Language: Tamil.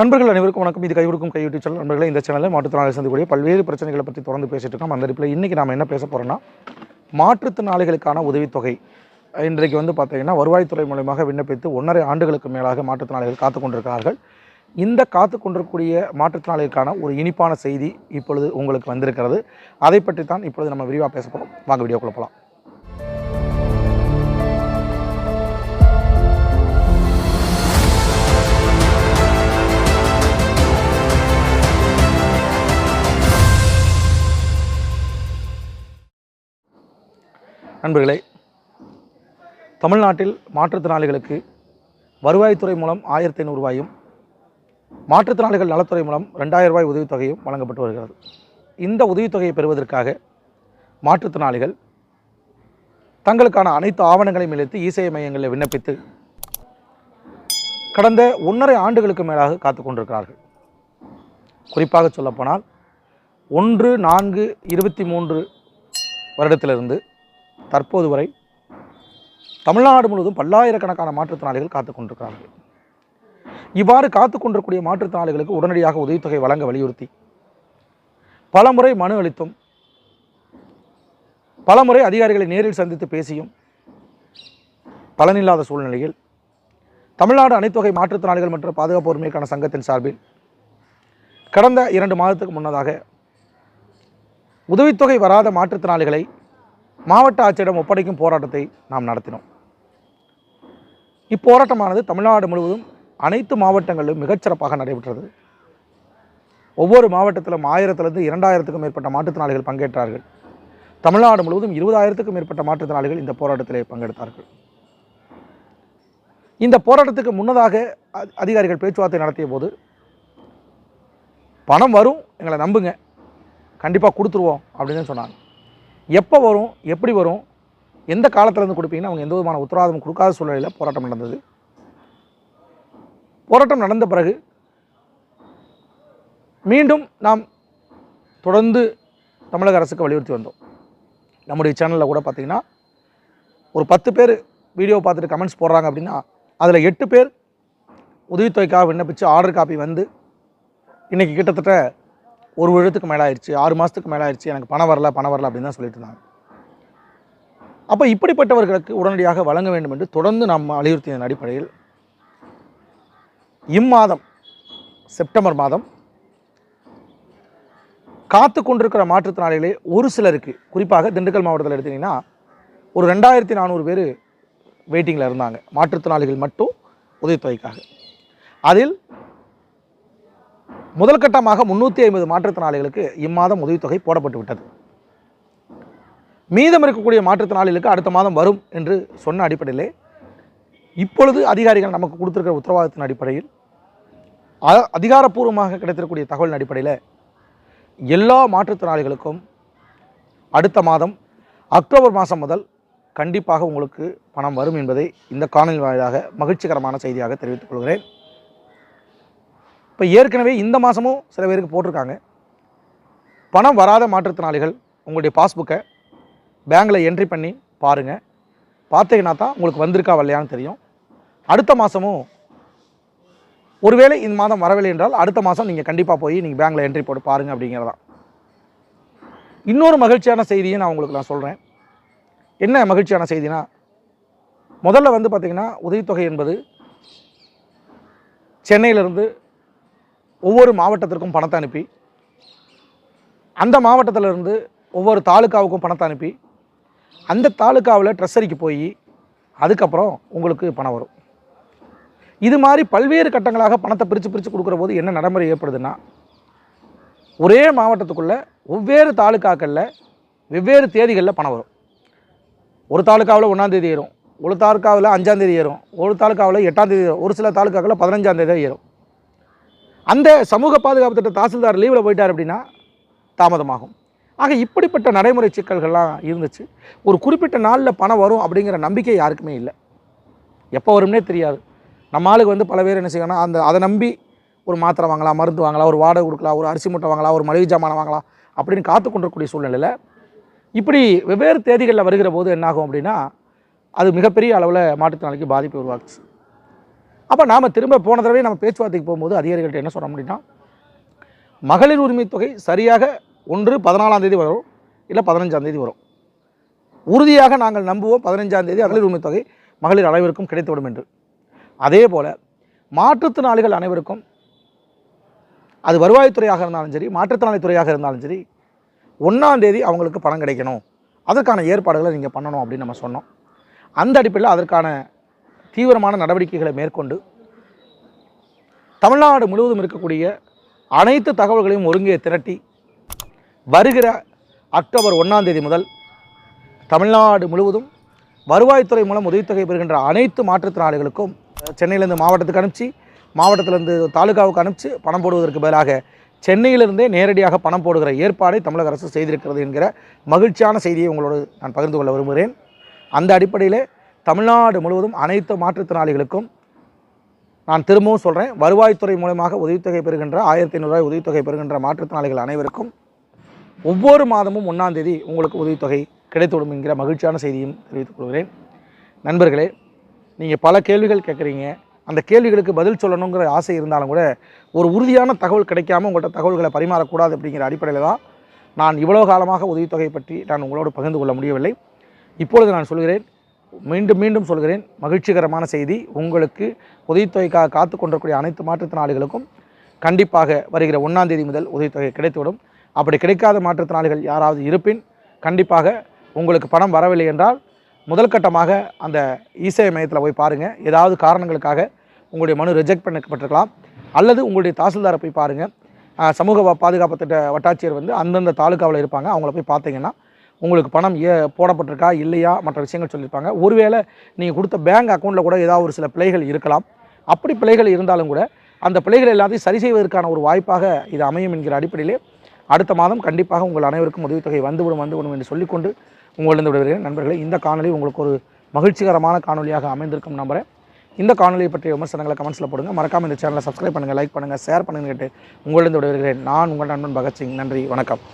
நண்பர்கள் அனைவருக்கும் வணக்கம். இது கைவிடுக்கும் கை யூடியூப் சேனல். நண்பர்களே இந்த சேனலில் மாற்றுத்திறனாளி சந்திக்கக்கூடிய பல்வேறு பிரச்சனைகளை பற்றி தொடர்ந்து பேசிட்டு இருக்கோம். அந்த அடிப்பில் இன்றைக்கி நாம் என்ன பேச போகிறோம்னா மாற்றுத்திறனாளிகளுக்கான உதவித்தொகை. இன்றைக்கு வந்து பார்த்தீங்கன்னா வருவாய்த்துறை மூலமாக விண்ணப்பித்து ஒன்றரை ஆண்டுகளுக்கு மேலாக மாற்றுத்திறனாளிகள் காத்து கொண்டிருக்கிறார்கள். இந்த காத்து கொண்டிருக்கக்கூடிய மாற்றுத்திறனாளிகளுக்கான ஒரு இனிப்பான செய்தி இப்பொழுது உங்களுக்கு வந்திருக்கிறது. அதை பற்றி தான் இப்பொழுது நம்ம விரிவாக பேச போகிறோம் வாங்க வீடியோ போகலாம் நண்பர்களே தமிழ்நாட்டில் மாற்றுத்திறனாளிகளுக்கு வருவாய்த்துறை மூலம் ஆயிரத்தி ஐநூறு ரூபாயும் மாற்றுத்திறனாளிகள் நலத்துறை மூலம் ரெண்டாயிரம் ரூபாய் உதவித்தொகையும் வழங்கப்பட்டு வருகிறது. இந்த உதவித்தொகையை பெறுவதற்காக மாற்றுத்திறனாளிகள் தங்களுக்கான அனைத்து ஆவணங்களையும் இழுத்து இசை மையங்களில் விண்ணப்பித்து கடந்த ஒன்றரை ஆண்டுகளுக்கு மேலாக காத்து கொண்டிருக்கிறார்கள். குறிப்பாக சொல்லப்போனால் ஒன்று நான்கு இருபத்தி மூன்று வருடத்திலிருந்து தற்போது வரை தமிழ்நாடு முழுவதும் பல்லாயிரக்கணக்கான மாற்றுத்திறனாளிகள் காத்து கொண்டிருக்கிறார்கள். இவ்வாறு காத்து கொண்டிருக்கூடிய மாற்றுத்திறனாளிகளுக்கு உடனடியாக உதவித்தொகை வழங்க வலியுறுத்தி பலமுறை மனு அளித்தும் பலமுறை அதிகாரிகளை நேரில் சந்தித்து பேசியும் பலனில்லாத சூழ்நிலையில் தமிழ்நாடு அனைத்தொகை மாற்றுத்திறனாளிகள் மற்றும் பாதுகாப்பு உரிமைக்கான சங்கத்தின் சார்பில் கடந்த இரண்டு மாதத்துக்கு முன்னதாக உதவித்தொகை வராத மாற்றுத்திறனாளிகளை மாவட்ட ஆட்சியிடம் ஒப்படைக்கும் போராட்டத்தை நாம் நடத்தினோம். இப்போராட்டமானது தமிழ்நாடு முழுவதும் அனைத்து மாவட்டங்களிலும் மிகச்சிறப்பாக நடைபெற்றது. ஒவ்வொரு மாவட்டத்திலும் ஆயிரத்திலிருந்து இரண்டாயிரத்துக்கும் மேற்பட்ட மாற்றுத்திறனாளிகள் பங்கேற்றார்கள். தமிழ்நாடு முழுவதும் இருபதாயிரத்துக்கும் மேற்பட்ட மாற்றுத்திறனாளிகள் இந்த போராட்டத்திலே பங்கெடுத்தார்கள். இந்த போராட்டத்துக்கு முன்னதாக அதிகாரிகள் பேச்சுவார்த்தை நடத்திய போது பணம் வரும் எங்களை நம்புங்க. கண்டிப்பாக கொடுத்துருவோம் அப்படின்னு சொன்னாங்க. எப்போ வரும் எப்படி வரும் எந்த காலத்துலேருந்து கொடுப்பீங்கன்னு அவங்க எந்த விதமான உத்தரவாதம் கொடுக்காத சூழ்நிலையில் போராட்டம் நடந்தது. போராட்டம் நடந்த பிறகு மீண்டும் நாம் தொடர்ந்து தமிழக அரசுக்கு வலியுறுத்தி வந்தோம். நம்முடைய சேனலில் கூட பார்த்திங்கன்னா ஒரு பத்து பேர் வீடியோ பார்த்துட்டு கமெண்ட்ஸ் போடுறாங்க அப்படின்னா அதில் எட்டு பேர் உதவித்தொகைக்காக விண்ணப்பித்து ஆர்டர் காப்பி வந்து இன்றைக்கி கிட்டத்தட்ட ஒரு வருடத்துக்கு மேலே ஆயிடுச்சு ஆறு மாதத்துக்கு மேலே ஆயிடுச்சு எனக்கு பணம் வரல பணம் வரல அப்படின்னு தான் சொல்லிட்டு இருந்தாங்க. அப்போ இப்படிப்பட்டவர்களுக்கு உடனடியாக வழங்க வேண்டும் என்று தொடர்ந்து நாம் வலியுறுத்தியதன் அடிப்படையில் இம்மாதம் செப்டம்பர் மாதம் காத்து கொண்டிருக்கிற மாற்றுத்திறனாளிகளே ஒரு சிலருக்கு குறிப்பாக திண்டுக்கல் மாவட்டத்தில் எடுத்தீங்கன்னா ஒரு ரெண்டாயிரத்தி நானூறு பேர் வெயிட்டிங்கில் இருந்தாங்க. மாற்றுத்திறனாளிகள் மட்டும் உதவித்தொகைக்காக. அதில் முதல் கட்டமாக முன்னூற்றி ஐம்பது மாற்றுத்திறனாளிகளுக்கு இம்மாதம் உதவித்தொகை போடப்பட்டு விட்டது. மீதம் இருக்கக்கூடிய மாற்றுத்திறனாளிகளுக்கு அடுத்த மாதம் வரும் என்று சொன்ன அடிப்படையிலே இப்பொழுது அதிகாரிகள் நமக்கு கொடுத்துருக்கிற உத்தரவாதத்தின் அடிப்படையில் அதிகாரப்பூர்வமாக கிடைத்திருக்கக்கூடிய தகவலின் அடிப்படையில் எல்லா மாற்றுத்திறனாளிகளுக்கும் அடுத்த மாதம் அக்டோபர் மாதம் முதல் கண்டிப்பாக உங்களுக்கு பணம் வரும் என்பதை இந்த காணொலி வாயிலாக மகிழ்ச்சிகரமான செய்தியாக தெரிவித்துக் கொள்கிறேன். இப்போ ஏற்கனவே இந்த மாதமும் சில பேருக்கு போட்டிருக்காங்க. பணம் வராத மாற்றுத்திறனாளிகள் உங்களுடைய பாஸ்புக்கை பேங்க்கில் என்ட்ரி பண்ணி பாருங்கள் பார்த்தீங்கன்னா தான் உங்களுக்கு வந்திருக்கா வரலையான்னு தெரியும். அடுத்த மாதமும் ஒருவேளை இந்த மாதம் வரவில்லை என்றால் அடுத்த மாதம் நீங்கள் கண்டிப்பாக போய் நீங்கள் பேங்கில் என்ட்ரி போட்டு பாருங்கள் அப்படிங்கிறதான். இன்னொரு மகிழ்ச்சியான செய்தியை நான் உங்களுக்கு நான் சொல்கிறேன் என்ன மகிழ்ச்சியான செய்தினா முதல்ல வந்து பார்த்திங்கன்னா உதவித்தொகை என்பது சென்னையிலிருந்து ஒவ்வொரு மாவட்டத்திற்கும் பணத்தை அனுப்பி அந்த மாவட்டத்திலிருந்து ஒவ்வொரு தாலுக்காவுக்கும் பணத்தை அனுப்பி அந்த தாலுக்காவில் ட்ரெஸ்ஸரிக்கு போய் அதுக்கப்புறம் உங்களுக்கு பணம் வரும். இது மாதிரி பல்வேறு கட்டங்களாக பணத்தை பிரித்து பிரித்து கொடுக்குற போது என்ன நடைமுறை ஏற்படுதுன்னா ஒரே மாவட்டத்துக்குள்ளே ஒவ்வேறு தாலுக்காக்களில் வெவ்வேறு தேதிகளில் பணம் வரும். ஒரு தாலுக்காவில் ஒன்றாந்தேதி ஏறும் ஒரு தாலுக்காவில் அஞ்சாந்தேதி ஏறும் ஒரு தாலுக்காவில் எட்டாந்தேதி ஏறும் ஒரு சில தாலுக்காக்களில் பதினஞ்சாந்தேதி ஏறும். அந்த சமூக பாதுகாப்பு திட்ட தாசில்தார் லீவில் போயிட்டார் அப்படின்னா தாமதமாகும். ஆக இப்படிப்பட்ட நடைமுறை சிக்கல்கள்லாம் இருந்துச்சு. ஒரு குறிப்பிட்ட நாளில் பணம் வரும் அப்படிங்கிற நம்பிக்கை யாருக்குமே இல்லை. எப்போ வரும்னே தெரியாது. நம்ம ஆளுக்கு வந்து பல பேர் என்ன செய்யணும் அந்த அதை நம்பி ஒரு மாத்திரை வாங்கலாம் மருந்து வாங்கலாம் ஒரு வாடகை கொடுக்கலாம் ஒரு அரிசி மூட்டை வாங்கலாம் ஒரு மளிகை ஜாமான் வாங்கலாம் அப்படின்னு காத்து கொண்டிருக்கக்கூடிய சூழ்நிலையில் இப்படி வெவ்வேறு தேதிகளில் வருகிற போது என்னாகும் அப்படின்னா அது மிகப்பெரிய அளவில் மாற்றுத்திறனாளிக்கு பாதிப்பு உருவாக்குச்சு. அப்போ நாம் திரும்ப போன தடவை நம்ம பேச்சுவார்த்தைக்கு போகும்போது அதிகாரிகள்ட்ட என்ன சொல்ல முடியும்னா மகளிர் உரிமை தொகை சரியாக ஒன்று பதினாலாம் தேதி வரும் இல்லை பதினஞ்சாம் தேதி வரும். உறுதியாக நாங்கள் நம்புவோம் பதினஞ்சாம் தேதி மகளிர் உரிமை தொகை மகளிர் அனைவருக்கும் கிடைத்துவிடும் என்று. அதே போல் மாற்றுத்திறனாளிகள் அனைவருக்கும் அது வருவாய்த்துறையாக இருந்தாலும் சரி மாற்றுத்திறனாளித்துறையாக இருந்தாலும் சரி ஒன்றாந்தேதி அவங்களுக்கு பணம் கிடைக்கணும். அதற்கான ஏற்பாடுகளை நீங்கள் பண்ணணும் அப்படின்னு நம்ம சொன்னோம். அந்த அடிப்படையில் அதற்கான தீவிரமான நடவடிக்கைகளை மேற்கொண்டு தமிழ்நாடு முழுவதும் இருக்கக்கூடிய அனைத்து தகவல்களையும் ஒருங்கே திரட்டி வருகிற அக்டோபர் ஒன்றாம் தேதி முதல் தமிழ்நாடு முழுவதும் வருவாய்த்துறை மூலம் உதவித்தொகை பெறுகின்ற அனைத்து மாற்றுத்திறனாளிகளுக்கும் சென்னையிலேருந்து மாவட்டத்துக்கு அனுப்பிச்சு மாவட்டத்திலேருந்து தாலுகாவுக்கு அனுப்பிச்சு பணம் போடுவதற்கு பதிலாக சென்னையிலிருந்தே நேரடியாக பணம் போடுகிற ஏற்பாடை தமிழக அரசு செய்திருக்கிறது என்கிற மகிழ்ச்சியான செய்தியை உங்களோடு நான் பகிர்ந்து கொள்ள விரும்புகிறேன். அந்த அடிப்படையில் தமிழ்நாடு முழுவதும் அனைத்து மாற்றுத்திறனாளிகளுக்கும் நான் திரும்பவும் சொல்கிறேன் வருவாய்த்துறை மூலமாக உதவித்தொகை பெறுகின்ற ஆயிரத்தி ஐநூறுரூவாய் உதவித்தொகை பெறுகின்ற மாற்றுத்திறனாளிகள் அனைவருக்கும் ஒவ்வொரு மாதமும் ஒன்றாம் தேதி உங்களுக்கு உதவித்தொகை கிடைத்துவிடும் என்கிற மகிழ்ச்சியான செய்தியும் தெரிவித்துக் கொள்கிறேன். நண்பர்களே நீங்கள் பல கேள்விகள் கேட்குறீங்க. அந்த கேள்விகளுக்கு பதில் சொல்லணுங்கிற ஆசை இருந்தாலும் கூட ஒரு உறுதியான தகவல் கிடைக்காம உங்கள்கிட்ட தகவல்களை பரிமாறக்கூடாது அப்படிங்கிற அடிப்படையில் தான் நான் இவ்வளோ காலமாக உதவித்தொகை பற்றி நான் உங்களோடு பகிர்ந்து கொள்ள முடியவில்லை. இப்பொழுது நான் சொல்கிறேன் மீண்டும் மீண்டும் சொல்கிறேன் மகிழ்ச்சிகரமான செய்தி. உங்களுக்கு உதவித்தொகைக்காக காத்து கொண்டிருக்கூடிய அனைத்து மாற்றுத்திறனாளிகளுக்கும் கண்டிப்பாக வருகிற ஒன்றாந்தேதி முதல் உதவித்தொகை கிடைத்துவிடும். அப்படி கிடைக்காத மாற்றுத்திறனாளிகள் யாராவது இருப்பின் கண்டிப்பாக உங்களுக்கு பணம் வரவில்லை என்றால் முதல் கட்டமாக அந்த இசேவை மையத்தில் போய் பாருங்கள் ஏதாவது காரணங்களுக்காக உங்களுடைய மனு ரிஜெக்ட் பண்ணப்பட்டிருக்கலாம். அல்லது உங்களுடைய தாசில்தாரை போய் பாருங்கள் சமூக பாதுகாப்பு திட்ட வட்டாட்சியர் வந்து அந்தந்த தாலுக்காவில் இருப்பாங்க. அவங்கள போய் பார்த்தீங்கன்னா உங்களுக்கு பணம் ஏ போடப்பட்டிருக்கா இல்லையா மற்ற விஷயங்கள் சொல்லியிருப்பாங்க. ஒருவேளை நீங்கள் கொடுத்த பேங்க் அக்கௌண்ட்டில் கூட ஏதாவது ஒரு சில பிழைகள் இருக்கலாம். அப்படி பிழைகள் இருந்தாலும் கூட அந்த பிழைகள் எல்லாத்தையும் சரி செய்வதற்கான ஒரு வாய்ப்பாக இது அமையும் என்கிற அடிப்படையிலே அடுத்த மாதம் கண்டிப்பாக உங்கள் அனைவருக்கும் உதவித்தொகை வந்துவிடும் வந்துவிடும் என்று சொல்லிக்கொண்டு உங்களிடம் விடுகிறேன் நண்பர்களே இந்த காணொளி உங்களுக்கு ஒரு மகிழ்ச்சிகரமான காணொளியாக அமைந்திருக்கும் நம்புகிறேன் இந்த காணொலியை பற்றிய விமர்சனங்களை கமெண்ட்ஸில் போடுங்க. மறக்காமல் இந்த சேனலை சப்ஸ்கிரைப் பண்ணுங்கள் லைக் பண்ணுங்கள் ஷேர் பண்ணுங்கள் கேட்டு உங்களிடம் விடுகிறேன் நான் உங்கள் நண்பன் பகத்சிங். நன்றி வணக்கம்.